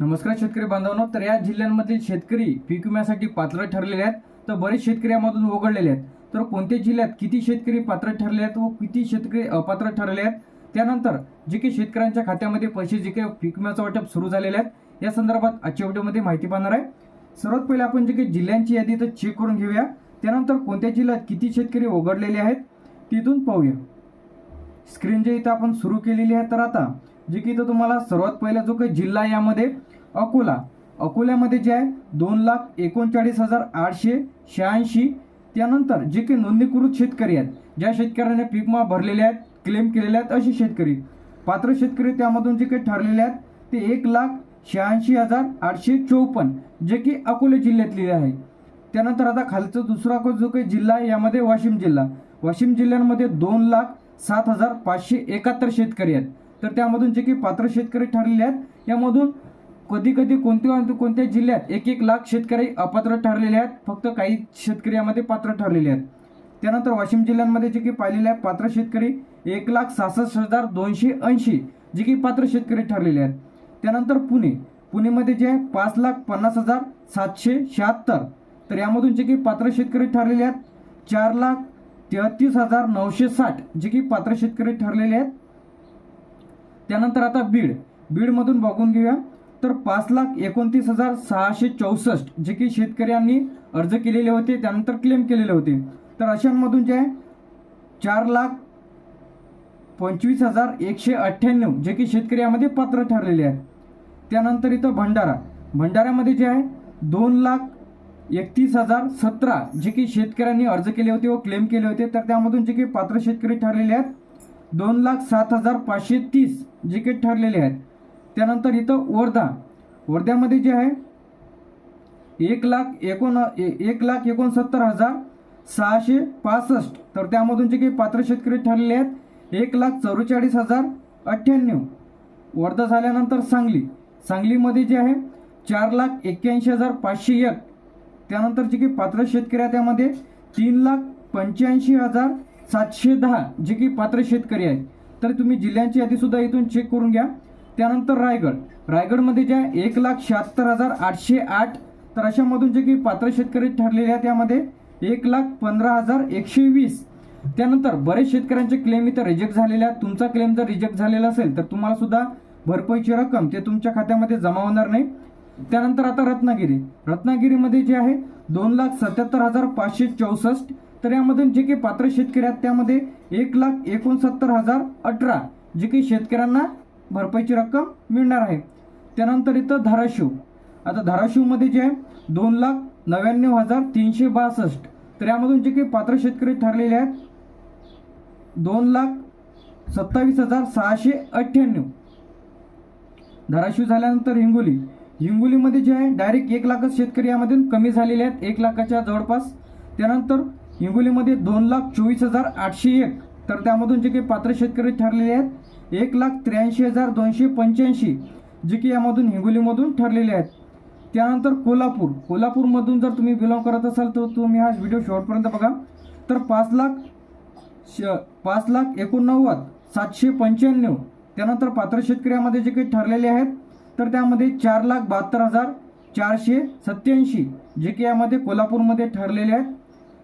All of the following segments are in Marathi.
नमस्कार शेतकरी बांधवांनो तर या जिल्ह्यांमधील शेतकरी पीक विम्यासाठी पात्र ठरलेले आहेत. तर बरेच शेतकरी यामधून वगळलेले आहेत. तर कोणत्या जिल्ह्यात किती शेतकरी पात्र ठरले आहेत व किती शेतकरी अपात्र ठरले आहेत? त्यानंतर जे काही शेतकऱ्यांच्या खात्यामध्ये पैसे जे काही पीक विम्याचं वाटप सुरू झालेले आहेत या संदर्भात आजच्या व्हिडिओमध्ये माहिती पाहणार आहे. सर्वात पहिले आपण जे काही जिल्ह्यांची यादी तर चेक करून घेऊया. त्यानंतर कोणत्या जिल्ह्यात किती शेतकरी वगळलेले आहेत तिथून पाहूया. स्क्रीन जे इथं आपण सुरू केलेली आहे तर आता जे की इथं तुम्हाला सर्वात पहिला जो काही जिल्हा यामध्ये अकोला. अकोल्यामध्ये जे आहे दोन लाख एकोणचाळीस हजार आठशे शहाऐंशी. त्यानंतर जे काही नोंदणीकृत शेतकरी आहेत ज्या शेतकऱ्याने पीक भरलेले आहेत क्लेम केलेले आहेत असे शेतकरी. पात्र शेतकरी त्यामधून जे काही ठरलेले आहेत ते एक लाख शहाऐंशी हजार आठशे चौपन्न जे की अकोला जिल्ह्यातले आहे. त्यानंतर आता खालचा दुसरा को- जो काही जिल्हा आहे यामध्ये वाशिम जिल्हा. वाशिम जिल्ह्यांमध्ये दोन लाख सात हजार पाचशे एकाहत्तर शेतकरी आहेत. तर त्यामधून जे काही पात्र शेतकरी ठरलेले आहेत यामधून कधी कधी कोणत्या कोणत्या जिल्ह्यात एक एक लाख शेतकरी अपात्र ठरलेले आहेत. फक्त काही शेतकरी यामध्ये पात्र ठरलेले आहेत. त्यानंतर वाशिम जिल्ह्यांमध्ये जे काही पाहिलेले आहेत पात्र शेतकरी एक लाख सहासष्ट हजार दोनशे ऐंशी जे काही पात्र शेतकरी ठरलेले आहेत. त्यानंतर पुणे. पुणेमध्ये जे आहे पाच लाख पन्नास हजार सातशे शहात्तर. तर यामधून जे काही पात्र शेतकरी ठरलेले आहेत चार लाख तेहतीस हजार नऊशे साठ जे काही पात्र शेतकरी ठरलेले आहेत. त्यानंतर आता बीड. बीडमधून बघून घेऊया. तर पाच लाख एकोणतीस हजार सहाशे चौसष्ट जे की शेतकऱ्यांनी अर्ज केलेले होते त्यानंतर क्लेम केलेले होते. तर अशांमधून जे आहे चार लाख पंचवीस हजार एकशे अठ्ठ्याण्णव जे की शेतकरी यामध्ये पात्र ठरलेले आहेत. त्यानंतर इथं भंडारा. भंडाऱ्यामध्ये जे आहे दोन लाख एकतीस हजार सतरा जे की शेतकऱ्यांनी अर्ज केले होते व क्लेम केले होते. तर त्यामधून जे की पात्र शेतकरी ठरलेले आहेत दोन लाख सात हजार पाचशे तीस जे काही ठरलेले आहेत. त्यानंतर इथं वर्धा. वर्ध्यामध्ये जे आहे एक लाख एकोण ए- एक लाख एकोणसत्तर हजार सहाशे पासष्ट. तर त्यामधून जे काही पात्र शेतकरी ठरलेले आहेत एक लाख चौवेचाळीस हजार अठ्ठ्याण्णव. वर्धा झाल्यानंतर सांगली. सांगलीमध्ये जे आहे चार लाख एक्क्याऐंशी हजार पाचशे एक. त्यानंतर जे काही पात्र शेतकरी आहे त्यामध्ये तीन लाख पंच्याऐंशी हजार सातशे दहा जे की पात्र शेतकरी आहेत. तर तुम्ही जिल्ह्यांची यादीसुद्धा इथून चेक करून घ्या. त्यानंतर रायगड. रायगडमध्ये जे आहे एक लाख शहात्तर हजार आठशे आठ तर अशामधून जे काही पात्र शेतकरी ठरलेले आहेत त्यामध्ये एक लाख पंधरा हजार एकशे वीस. त्यानंतर बरेच शेतकऱ्यांचे क्लेम इथं रिजेक्ट झालेले आहेत. तुमचा क्लेम जर रिजेक्ट झालेला असेल तर तुम्हाला सुद्धा भरपाईची रक्कम ते तुमच्या खात्यामध्ये जमा होणार नाही. त्यानंतर आता रत्नागिरी. रत्नागिरीमध्ये जे आहे दोन लाख सत्याहत्तर हजार पाचशे चौसष्ट तर यामधून जे काही पात्र शेतकरी आहेत त्यामध्ये एक लाख एकोणसत्तर हजार अठरा जे काही शेतकऱ्यांना भरपाईची रक्कम मिळणार आहे. त्यानंतर इथं धाराशिव. आता धाराशिवमध्ये जे आहे दोन लाख नव्याण्णव हजार तीनशे बासष्ट तर यामधून जे काही पात्र शेतकरी ठरलेले आहेत दोन लाख सत्तावीस हजार सहाशे अठ्ठ्याण्णव. धाराशिव झाल्यानंतर हिंगोली. हिंगोलीमध्ये जे आहे डायरेक्ट एक लाखच शेतकरी यामधून कमी झालेले आहेत एक लाखाच्या जवळपास. त्यानंतर हिंगोलीमध्ये दोन लाख चोवीस हजार आठशे एक तर त्यामधून जे काही पात्र शेतकरी ठरलेले आहेत एक लाख त्र्याऐंशी हजार दोनशे पंच्याऐंशी जे की यामधून हिंगोलीमधून ठरलेले आहेत. त्यानंतर कोल्हापूर. कोल्हापूरमधून जर तुम्ही बिलॉंग करत असाल तर तुम्ही हा व्हिडिओ शेवटपर्यंत बघा. तर पाच लाख श पाच लाख एकोणनव्वद सातशे पंच्याण्णव त्यानंतर पात्र शेतकऱ्यामध्ये जे काही ठरलेले आहेत तर त्यामध्ये चार लाख बहात्तर हजार चारशे सत्याऐंशी जे की यामध्ये कोल्हापूरमध्ये ठरलेले आहेत.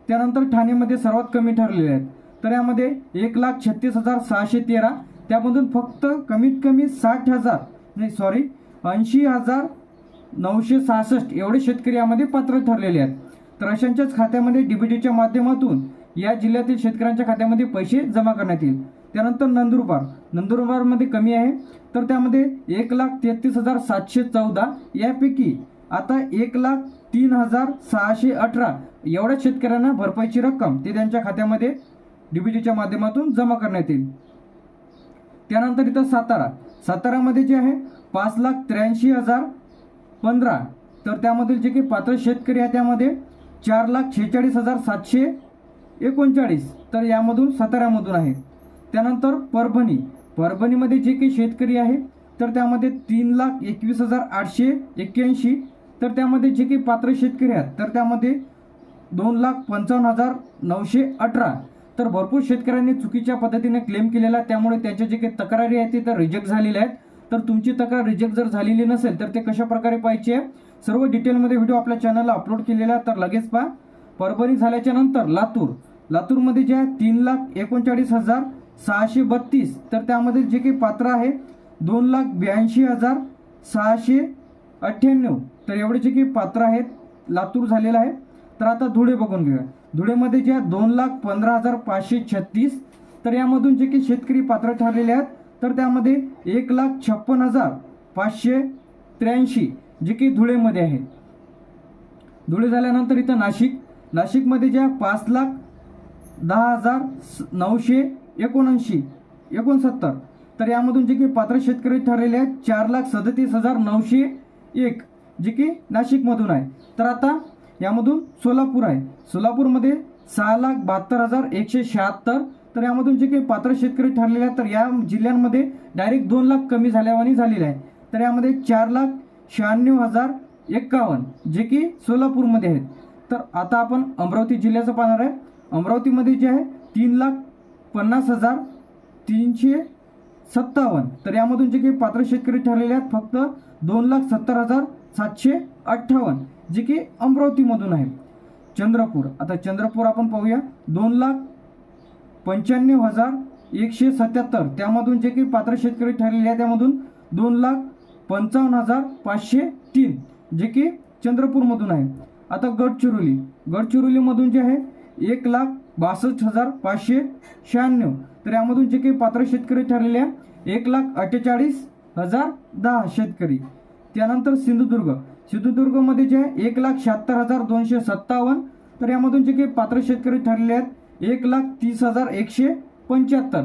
त्यानंतर ठाणेमध्ये सर्वात कमी ठरलेले आहेत. तर यामध्ये एक लाख छत्तीस हजार सहाशे तेरा त्यामधून फक्त कमीत कमी साठ हजार नाही सॉरी ऐंशी हजार नऊशे सहासष्ट एवढे शेतकरी यामध्ये पात्र ठरलेले आहेत. तर अशांच्याच खात्यामध्ये डीबीटीच्या माध्यमातून या जिल्ह्यातील शेतकऱ्यांच्या खात्यामध्ये पैसे जमा करण्यात येईल. त्यानंतर नंदुरबार. नंदुरबारमध्ये कमी आहे. तर त्यामध्ये एक लाख तेहतीस हजार सातशे चौदा यापैकी आता एक लाख तीन हजार सहाशे अठरा एवढ्या शेतकऱ्यांना भरपाईची रक्कम ते त्यांच्या खात्यामध्ये डीबीटीच्या माध्यमातून जमा करण्यात येईल. त्यानंतर इथं सातारा. सातारामध्ये जे आहे पाच लाख त्र्याऐंशी हजार पंधरा. तर त्यामधील जे काही पात्र शेतकरी आहे त्यामध्ये चार लाख छेचाळीस हजार सातशे एकोणचाळीस. तर यामधून साताऱ्यामधून आहे. त्यानंतर परभणी. परभणीमध्ये जे काही शेतकरी आहे तर त्यामध्ये तीन लाख एकवीस हजार आठशे एक्क्याऐंशी. तर त्यामध्ये जे काही पात्र शेतकरी आहेत तर त्यामध्ये दोन लाख पंचावन्न हजार नऊशे अठरा. तर भरपूर शेतकऱ्यांनी चुकीच्या पद्धतीने क्लेम केलेला आहे. त्यामुळे त्यांच्या जे काही तक्रारी आहेत ते तर रिजेक्ट झालेल्या आहेत. तर तुमची तक्रार रिजेक्ट जर झालेली नसेल तर ते कशा प्रकारे पाहिजे सर्व डिटेलमध्ये व्हिडिओ आपल्या चॅनलला अपलोड केलेला तर लगेच पहा. परभणी झाल्याच्यानंतर लातूर. लातूरमध्ये जे आहे तीन लाख एकोणचाळीस हजार सहाशे बत्तीस. तर त्यामध्ये जे काही पात्र आहे दोन लाख ब्याऐंशी हजार सहाशे अठ्ठ्याण्णव. तर एवढे जे काही पात्र आहेत लातूर झालेलं आहे. तर आता धुळे बघून घेऊया. धुळेमध्ये जे आहे दोन लाख पंधरा हजार पाचशे छत्तीस तर यामधून जे की शेतकरी पात्र ठरलेले आहेत तर त्यामध्ये एक लाख छप्पन हजार पाचशे त्र्याऐंशी जे की धुळेमध्ये आहे. धुळे झाल्यानंतर इथं नाशिक. नाशिकमध्ये ज्या पाच लाख दहा हजार स- नऊशे एकोणऐंशी एकोणसत्तर तर यामधून जे की पात्र शेतकरी ठरलेले आहेत चार लाख सदतीस हजार नऊशे एक जे की नाशिकमधून आहे. तर आता यामधून सोलापूर आहे. सोलापूरमध्ये सहा लाख बहात्तर हजार एकशे शहात्तर तर यामधून जे काही पात्र शेतकरी ठरलेले आहेत तर या जिल्ह्यांमध्ये डायरेक्ट दोन लाख कमी झाल्यावानी झालेले आहे. तर यामध्ये चार लाख शहाण्णव हजार एक्कावन्न जे की सोलापूरमध्ये आहेत. तर आता आपण अमरावती जिल्ह्याचं पाहणार आहे. अमरावतीमध्ये जे आहे तीन लाख पन्नास हजार तीनशे सत्तावन्न. तर यामधून जे काही पात्र शेतकरी ठरलेले आहेत फक्त दोन लाख सत्तर हजार सातशे अठ्ठावन्न. जे की अमरावतीमधून आहे. चंद्रपूर. आता चंद्रपूर आपण पाहूया. दोन लाख पंच्याण्णव हजार एकशे सत्याहत्तर. त्यामधून जे काही पात्र शेतकरी ठरलेले आहे त्यामधून दोन लाख पंचावन्न हजार पाचशे तीन जे की चंद्रपूरमधून आहे. आता गडचिरोली. गडचिरोलीमधून जे आहे एक लाख बासष्ट हजार पाचशे शहाण्णव. तर यामधून जे काही पात्र शेतकरी ठरलेले आहे एक लाख अठ्ठेचाळीस हजार दहा शेतकरी. त्यानंतर सिंधुदुर्ग. सिंधुदुर्गमध्ये जे आहे एक लाख शहात्तर हजार दोनशे सत्तावन्न तर यामधून जे काही पात्र शेतकरी ठरलेले आहेत एक लाख तीस हजार एकशे पंच्याहत्तर.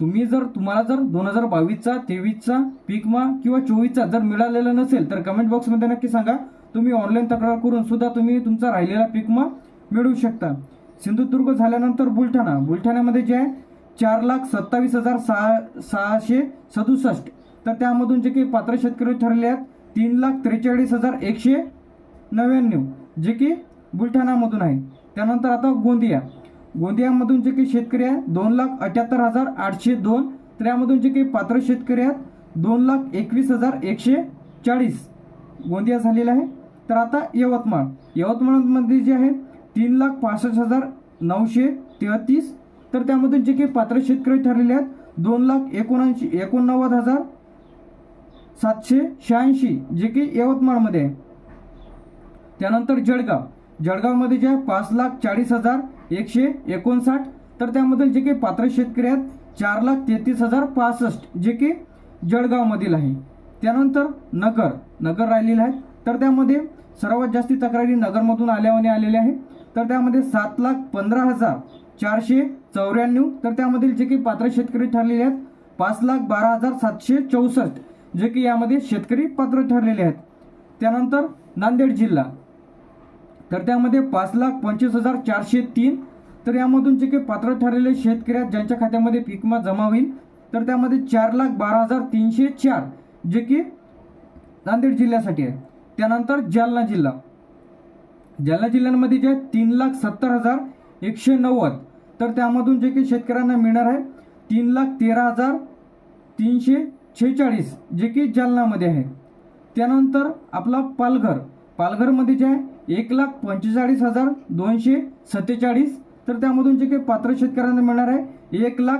तुम्ही जर तुम्हाला जर दोन हजार बावीसचा तेवीसचा पीकमा किंवा चोवीसचा जर मिळालेला नसेल तर कमेंट बॉक्समध्ये नक्की सांगा. तुम्ही ऑनलाईन तक्रार करून सुद्धा तुम्ही तुमचा राहिलेला पीकमा मिळवू शकता. सिंधुदुर्ग झाल्यानंतर बुलढाणा. बुलढाण्यामध्ये जे आहे चार लाख सत्तावीस हजार सहा सहाशे सदुसष्ट. तर त्यामधून जे काही पात्र शेतकरी ठरले आहेत तीन लाख त्रेचाळीस हजार एकशे नव्याण्णव जे की बुलढाणामधून आहे. त्यानंतर आता गोंदिया. गोंदियामधून जे काही शेतकरी आहे दोन लाख अठ्याहत्तर हजार आठशे दोन. तर यामधून जे काही पात्र शेतकरी आहेत दोन लाख एकवीस हजार एकशे चाळीस. गोंदिया झालेला आहे. तर आता यवतमाळ. यवतमाळमध्ये जे आहे तीन लाख पासष्ट हजार नऊशे तेहतीस. तर त्यामधून जे काही पात्र शेतकरी ठरलेले आहेत दोन लाख एकोणऐंशी एकोणनव्वद हजार सातशे शहाऐंशी जे की यवतमाळमध्ये. आहे त्यानंतर जळगाव. जळगावमध्ये जे आहे पाच लाख चाळीस हजार एकशे एकोणसाठ. तर त्यामधील जे काही पात्र शेतकरी आहेत चार लाख तेहतीस हजार पासष्ट जे की जळगावमधील आहे. त्यानंतर नगर. नगर राहिलेलं आहे. तर त्यामध्ये सर्वात जास्ती तक्रारी नगरमधून आल्यावाने आलेल्या आहे. तर त्यामध्ये सात लाख पंधरा हजार चारशे चौऱ्याण्णव. तर त्यामधील जे काही पात्र शेतकरी ठरलेले आहेत पाच लाख बारा हजार सातशे चौसष्ट. जे की यामध्ये शेतकरी पात्र ठरलेले आहेत. त्यानंतर नांदेड जिल्हा. तर त्यामध्ये पाच लाख पंचवीस हजार चारशे तीन तर यामधून जे काही पात्र ठरलेले शेतकरी आहेत ज्यांच्या खात्यामध्ये पिकमा जमा होईल तर त्यामध्ये चार लाख बारा हजार तीनशे चार जे की नांदेड जिल्ह्यासाठी आहे त्यानंतर जालना जिल्हा. जालना जिल्ह्यांमध्ये जे आहे तीन लाख सत्तर हजार एकशे नव्वद तर त्यामधून जे काही शेतकऱ्यांना मिळणार आहे तीन लाख तेरा हजार तीनशे छेचाळीस जे की जालनामध्ये आहे. त्यानंतर आपला पालघर. पालघरमध्ये जे आहे एक लाख पंचेचाळीस हजार दोनशे सत्तेचाळीस. तर त्यामधून जे काही पात्र शेतकऱ्यांना मिळणार आहे एक लाख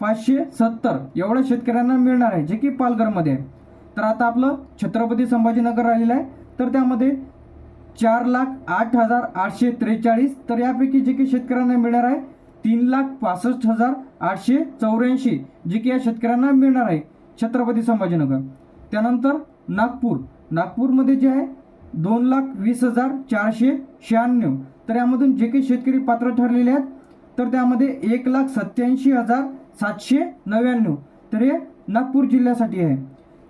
पाचशे सत्तर एवढ्या शेतकऱ्यांना मिळणार आहे जे की पालघरमध्ये आहे. तर आता आपलं छत्रपती संभाजीनगर राहिलेलं आहे. तर त्यामध्ये चार लाख आठ हजार आठशे त्रेचाळीस. तर यापैकी जे काही शेतकऱ्यांना मिळणार आहे तीन लाख पासष्ट हजार आठशे चौऱ्याऐंशी जे की या शेतकऱ्यांना मिळणार आहे छत्रपती संभाजीनगर. त्यानंतर नागपूर. नागपूरमध्ये जे आहे दोन लाख वीस हजार चारशे शहाण्णव. तर यामधून जे काही शेतकरी पात्र ठरलेले आहेत तर त्यामध्ये एक लाख सत्याऐंशी हजार सातशे नव्याण्णव. तर हे नागपूर जिल्ह्यासाठी आहे.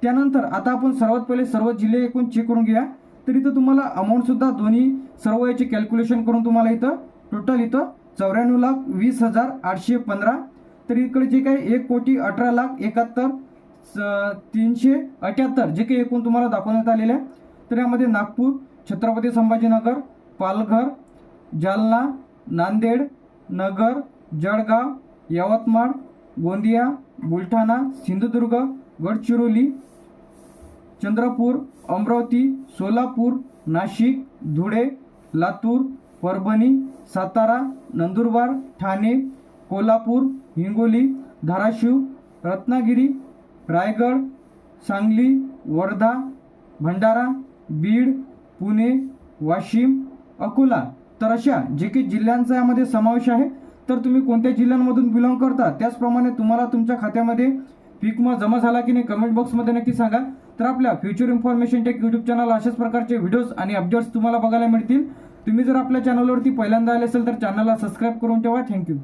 त्यानंतर आता आपण सर्वात पहिले सर्व जिल्हे एकूण चेक करून घेऊया. तर इथं तुम्हाला अमाऊंटसुद्धा दोन्ही सर्व याचे कॅल्क्युलेशन करून तुम्हाला इथं टोटल इथं चौऱ्याण्णव लाख वीस हजार आठशे पंधरा तर इकडे जे काही एक कोटी अठरा लाख एकाहत्तर स- तीनशे अठ्याहत्तर जे काही एकूण तुम्हाला दाखवण्यात आलेलं आहे तर यामध्ये नागपूर छत्रपती संभाजीनगर पालघर जालना नांदेड नगर जळगाव यवतमाळ गोंदिया बुलढाणा सिंधुदुर्ग गडचिरोली चंद्रपूर अमरावती सोलापूर नाशिक धुळे लातूर परभणी सातारा नंदुरबार ठाणे कोल्हापूर हिंगोली धाराशिव रत्नागिरी रायगड सांगली वर्धा भंडारा बीड पुणे वाशिम अकोला. तर अशा जे काही जिल्ह्यांचा यामध्ये समावेश आहे तर तुम्ही कोणत्या जिल्ह्यांमधून बिलॉंग करता त्याचप्रमाणे तुम्हाला तुमच्या खात्यामध्ये पीक विमा जमा झाला की नाही कमेंट बॉक्समध्ये नक्की सांगा. तर आपल्या future information tech YouTube channel अशाच प्रकारचे व्हिडिओज आणि अपडेट्स तुम्हाला बघायला मिळतील. तुम्ही जर आपल्या चॅनलवरती पहिल्यांदा आले असेल तर चॅनलला सबस्क्राईब करून ठेवा. थँक्यू